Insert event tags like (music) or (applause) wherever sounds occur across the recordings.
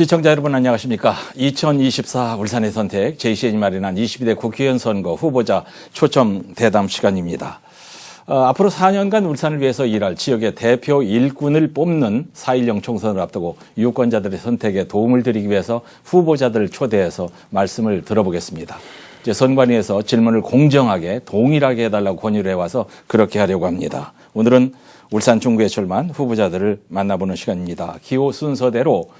시청자 여러분 안녕하십니까. 2024 울산의 선택 JCN이 마련한 22대 국회의원 선거 후보자 초점 대담 시간입니다. 어, 앞으로 4년간 울산을 위해서 일할 지역의 대표 일꾼을 뽑는 4.10 총선을 앞두고 유권자들의 선택에 도움을 드리기 위해서 후보자들을 초대해서 말씀을 들어보겠습니다. 이제 선관위에서 질문을 공정하게 동일하게 해달라고 권유를 해와서 그렇게 하려고 합니다. 오늘은 울산 중구에 출마한 후보자들을 만나보는 시간입니다. 기호 순서대로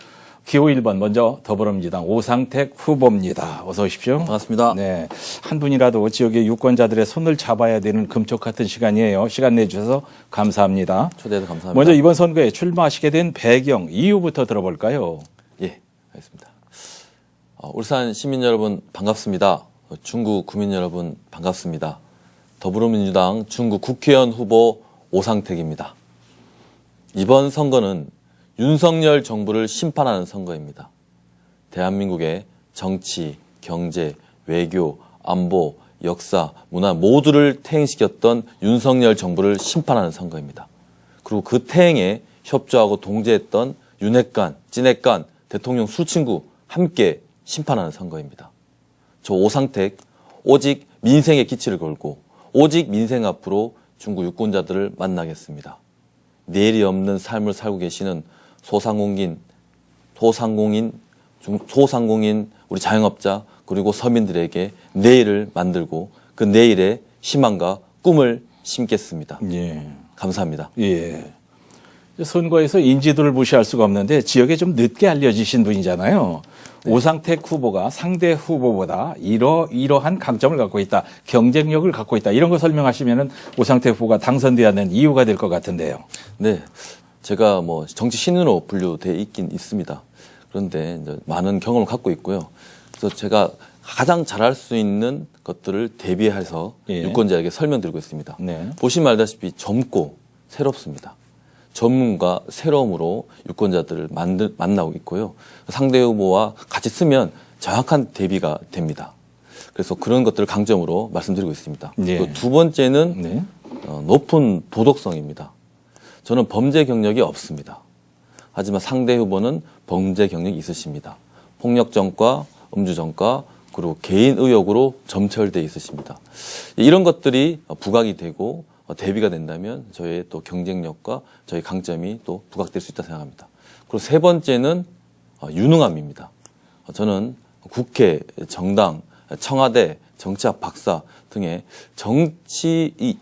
기호 1번 먼저 더불어민주당 오상택 후보입니다. 어서 오십시오. 반갑습니다. 네. 한 분이라도 지역의 유권자들의 손을 잡아야 되는 금쪽 같은 시간이에요. 시간 내주셔서 감사합니다. 초대해서 감사합니다. 먼저 이번 선거에 출마하시게 된 배경, 이유부터 들어볼까요? 예, 알겠습니다. 어, 울산 시민 여러분 반갑습니다. 어, 중구 구민 여러분 반갑습니다. 더불어민주당 중구 국회의원 후보 오상택입니다. 이번 선거는 윤석열 정부를 심판하는 선거입니다. 대한민국의 정치, 경제, 외교, 안보, 역사, 문화 모두를 퇴행시켰던 윤석열 정부를 심판하는 선거입니다. 그리고 그 퇴행에 협조하고 동조했던 윤핵관, 찐핵관, 대통령 술친구 함께 심판하는 선거입니다. 저 오상택 오직 민생의 기치를 걸고 오직 민생 앞으로 중구 유권자들을 만나겠습니다. 내일이 없는 삶을 살고 계시는 소상공인, 소상공인, 중- 소상공인 우리 자영업자 그리고 서민들에게 내일을 만들고 그 내일의 희망과 꿈을 심겠습니다. 예. 감사합니다. 예. 선거에서 인지도를 무시할 수가 없는데 지역에 좀 늦게 알려지신 분이잖아요. 오상택 후보가 상대 후보보다 이러 이러한 강점을 갖고 있다, 경쟁력을 갖고 있다 이런 거 설명하시면은 오상택 후보가 당선돼야 하는 이유가 될 것 같은데요. 네, 제가 뭐 정치 신으로 분류돼 있긴 있습니다. 그런데 많은 경험을 갖고 있고요. 그래서 제가 가장 잘할 수 있는 것들을 대비해서 예. 유권자에게 설명드리고 있습니다. 네. 보시면 알다시피 젊고 새롭습니다. 전문가 새로움으로 유권자들을 만들, 만나고 있고요. 상대 후보와 같이 쓰면 정확한 대비가 됩니다. 그래서 그런 것들을 강점으로 말씀드리고 있습니다. 예. 또두 번째는 네. 어, 높은 도덕성입니다. 저는 범죄 경력이 없습니다. 하지만 상대 후보는 범죄 경력이 있으십니다. 폭력 전과, 음주 전과, 그리고 개인 의혹으로 점철돼 있으십니다. 이런 것들이 부각이 되고 어, 대비가 된다면 저의 또 경쟁력과 저의 강점이 또 부각될 수 있다 생각합니다. 그리고 세 번째는 어, 유능함입니다. 어, 저는 국회, 정당, 청와대, 정치학 박사 등의 정치, 이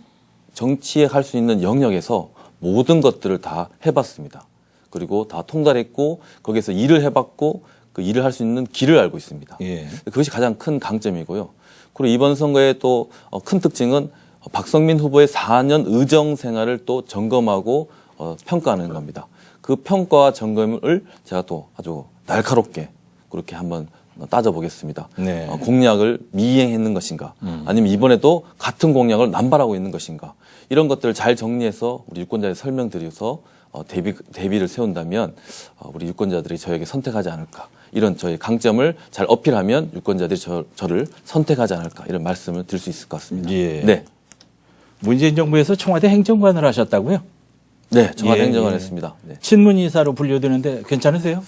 정치에 할 수 있는 영역에서 모든 것들을 다 해봤습니다. 그리고 다 통달했고 거기에서 일을 해봤고 그 일을 할 수 있는 길을 알고 있습니다. 예. 그것이 가장 큰 강점이고요. 그리고 이번 선거의 또 큰 특징은 박성민 후보의 4년 의정 생활을 또 점검하고 어, 평가하는 겁니다. 그 평가와 점검을 제가 또 아주 날카롭게 그렇게 한번 따져보겠습니다. 네. 어, 공약을 미이행했는 것인가, 아니면 이번에도 같은 공약을 남발하고 있는 것인가, 이런 것들을 잘 정리해서 우리 유권자에 설명드려서 어, 대비, 대비를 세운다면 어, 우리 유권자들이 저에게 선택하지 않을까. 이런 저의 강점을 잘 어필하면 유권자들이 저, 저를 선택하지 않을까. 이런 말씀을 드릴 수 있을 것 같습니다. 예. 네. 문재인 정부에서 청와대 행정관을 하셨다고요? 네. 청와대 예, 행정을 예. 했습니다. 네. 친문 인사로 분류되는데 괜찮으세요?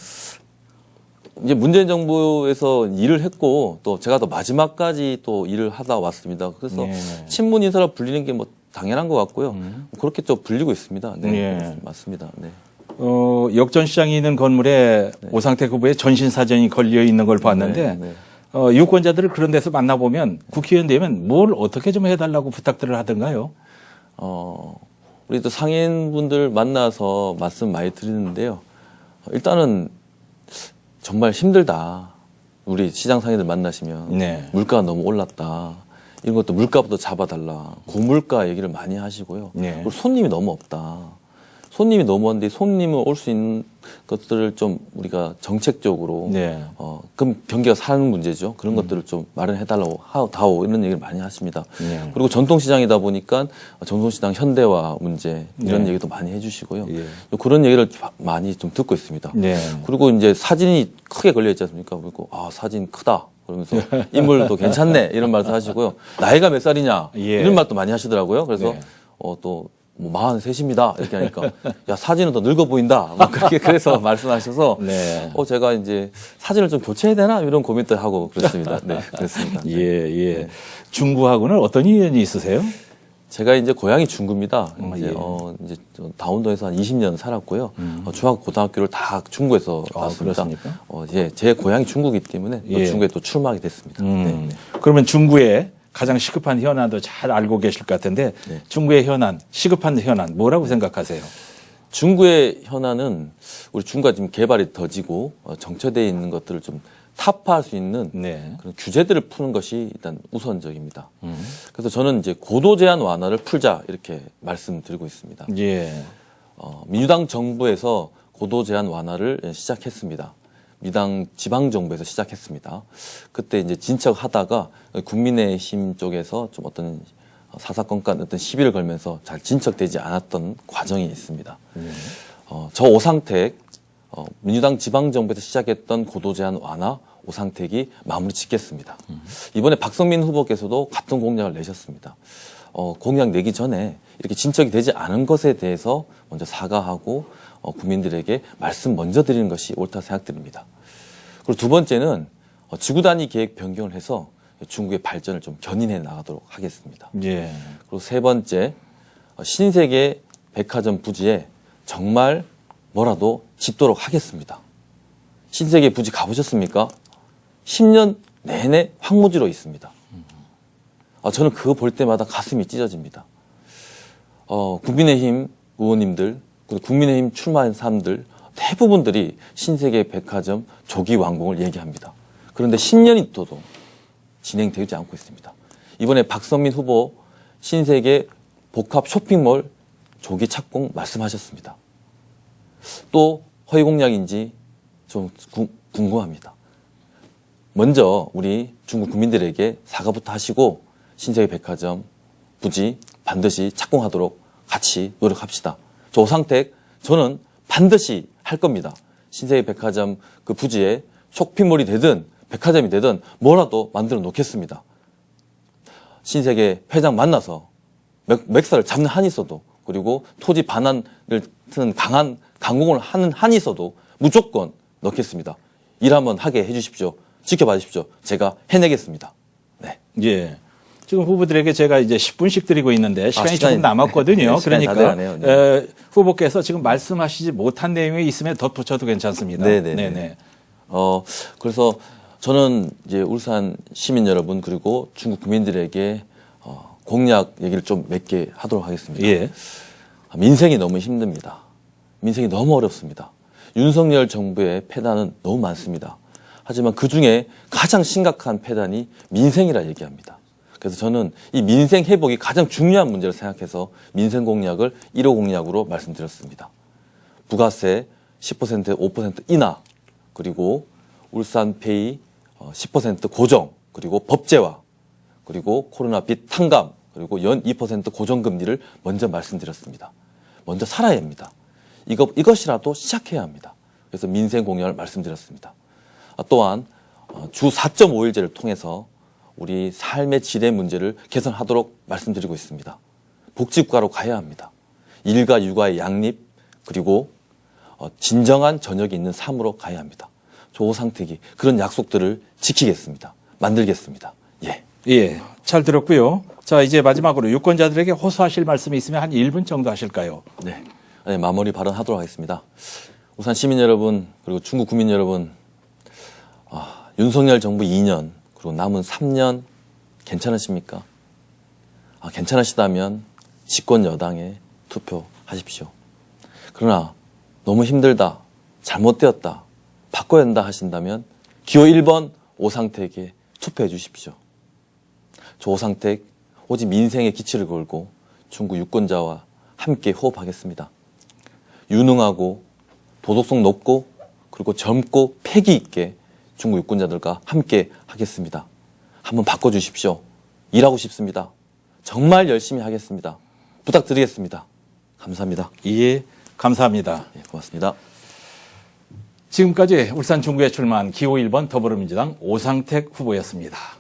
이제 문재인 정부에서 일을 했고 또 제가 또 마지막까지 또 일을 하다 왔습니다. 그래서 네. 친문 인사로 불리는 게 뭐 당연한 것 같고요. 그렇게 또 불리고 있습니다. 네, 예. 맞습니다. 네. 어, 역전 시장이 있는 건물에 오상택 후보의 전신 사전이 걸려 있는 걸 봤는데 네, 네. 어, 유권자들을 그런 데서 만나보면 국회의원 되면 뭘 어떻게 좀 해달라고 부탁들을 하던가요? 어, 우리 또 상인분들 만나서 말씀 많이 드리는데요. 어, 일단은 정말 힘들다. 우리 시장 상인들 만나시면 네. 물가가 너무 올랐다. 이런 것도 물가부터 잡아달라. 고물가 얘기를 많이 하시고요. 네. 그리고 손님이 너무 없다. 손님이 너무 없는데 손님을 올 수 있는 것들을 좀 우리가 정책적으로 네. 어, 그럼 경기가 사는 문제죠. 그런 것들을 좀 마련해달라고 하다오 이런 얘기를 많이 하십니다. 네. 그리고 전통시장이다 보니까 전통시장 현대화 문제 이런 네. 얘기도 많이 해주시고요. 예. 그런 얘기를 많이 좀 듣고 있습니다. 네. 그리고 이제 사진이 크게 걸려 있지 않습니까? 그리고 아 사진 크다. 그러면서 인물도 괜찮네 이런 말도 하시고요. 나이가 몇 살이냐 예. 이런 말도 많이 하시더라고요. 그래서 네. 어, 또 뭐 43입니다. 이렇게 하니까 야 사진은 더 늙어 보인다. 막 그렇게 (laughs) 그래서 말씀하셔서 네. 어 제가 이제 사진을 좀 교체해야 되나 이런 고민도 하고 (laughs) 그렇습니다. 네, 그렇습니다. 예, 예. 중구하고는 어떤 인연이 있으세요? 제가 이제 고향이 중구입니다. 어, 이제 예. 어 이제 저 다운도에서 한 20년 살았고요. 어, 중학 고등학교를 다 중구에서 아, 나왔습니다. 그렇습니까? 어, 예, 제 고향이 중구이기 때문에 또 예. 중구에 또 출마하게 됐습니다. 음. 네. 그러면 중구의 가장 시급한 현안도 잘 알고 계실 것 같은데 네. 중구의 현안, 시급한 현안 뭐라고 생각하세요? 중구의 현안은 우리 중구가 지금 개발이 더지고 어, 정체되어 있는 것들을 좀 타파할 수 있는 네. 그런 규제들을 푸는 것이 일단 우선적입니다. 그래서 저는 이제 고도 제한 완화를 풀자 이렇게 말씀드리고 있습니다. 예. 어, 민주당 정부에서 고도 제한 완화를 시작했습니다. 민당 지방 정부에서 시작했습니다. 그때 이제 진척하다가 국민의힘 쪽에서 좀 어떤 사사건건 어떤 시비를 걸면서 잘 진척되지 않았던 과정이 있습니다. 어, 저 오상택 어, 민주당 지방 정부에서 시작했던 고도 제한 완화 오상택이 마무리 짓겠습니다. 이번에 박성민 후보께서도 같은 공약을 내셨습니다. 어, 공약 내기 전에 이렇게 진척이 되지 않은 것에 대해서 먼저 사과하고 어, 국민들에게 말씀 먼저 드리는 것이 옳다 생각드립니다. 그리고 두 번째는 어, 지구 단위 계획 변경을 해서 중국의 발전을 좀 견인해 나가도록 하겠습니다. 예. 그리고 세 번째 어, 신세계 백화점 부지에 정말 뭐라도 짓도록 하겠습니다. 신세계 부지 가보셨습니까? 10년 내내 황무지로 있습니다. 아, 저는 그거 볼 때마다 가슴이 찢어집니다. 어, 국민의힘 의원님들, 국민의힘 출마한 사람들 대부분들이 신세계 백화점 조기 완공을 얘기합니다. 그런데 10년이 있어도 진행되지 않고 있습니다. 이번에 박성민 후보 신세계 복합 쇼핑몰 조기 착공 말씀하셨습니다. 또 허위 공약인지 좀 구- 궁금합니다. 먼저 우리 중국 국민들에게 사과부터 하시고 신세계 백화점 부지 반드시 착공하도록 같이 노력합시다. 저 오상택 저는 반드시 할 겁니다. 신세계 백화점 그 부지에 쇼핑몰이 되든 백화점이 되든 뭐라도 만들어 놓겠습니다. 신세계 회장 만나서 맥, 맥살을 잡는 한이 있어도 그리고 토지 반환을 트는 강한 강공을 하는 한이 있어도 무조건 넣겠습니다. 일 한번 하게 해주십시오. 지켜봐 주십시오. 제가 해내겠습니다. 네. 예. 지금 후보들에게 제가 이제 10분씩 드리고 있는데 시간이 시간이- 조금 남았거든요. (laughs) 네, 시간이 다 그러니까. 네. 에, 후보께서 지금 말씀하시지 못한 내용이 있으면 덧붙여도 괜찮습니다. 네네네. 네네. 어, 그래서 저는 이제 울산 시민 여러분 그리고 중국 국민들에게 어, 공약 얘기를 좀 몇 개 하도록 하겠습니다. 예. 민생이 너무 힘듭니다. 민생이 너무 어렵습니다. 윤석열 정부의 폐단은 너무 많습니다. 하지만 그 중에 가장 심각한 폐단이 민생이라 얘기합니다. 그래서 저는 이 민생 회복이 가장 중요한 문제를 생각해서 민생 공약을 1호 공약으로 말씀드렸습니다. 부가세 10% 5% 인하 그리고 울산페이 어, 10% 고정 그리고 법제화 그리고 코로나 빚 탕감 그리고 연 2% 고정금리를 먼저 말씀드렸습니다. 먼저 살아야 합니다. 이거 이것이라도 시작해야 합니다. 그래서 민생 공약을 말씀드렸습니다. 아, 또한 어, 주 4.5일제를 통해서 우리 삶의 질의 문제를 개선하도록 말씀드리고 있습니다. 복지국가로 가야 합니다. 일과 육아의 양립 그리고 어, 진정한 저녁이 있는 삶으로 가야 합니다. 조상택이 그런 약속들을 지키겠습니다. 만들겠습니다. 예. 예. 잘 들었고요. 자, 이제 마지막으로 유권자들에게 호소하실 말씀이 있으면 한 1분 정도 하실까요? 네. 네, 마무리 발언하도록 하겠습니다. 우선 시민 여러분 그리고 중국 국민 여러분 아, 윤석열 정부 2년 그리고 남은 3년 괜찮으십니까? 아, 괜찮으시다면 집권 여당에 투표하십시오. 그러나 너무 힘들다, 잘못되었다, 바꿔야 한다 하신다면 기호 1번 오상택에 투표해 주십시오. 저 오상택 오직 민생의 기치를 걸고 중국 유권자와 함께 호흡하겠습니다. 유능하고 도덕성 높고 그리고 젊고 패기 있게 중국 유권자들과 함께 하겠습니다. 한번 바꿔주십시오. 일하고 싶습니다. 정말 열심히 하겠습니다. 부탁드리겠습니다. 감사합니다. 예. 감사합니다. 예, 고맙습니다. 지금까지 울산 중구에 출마한 기호 1번 더불어민주당 오상택 후보였습니다.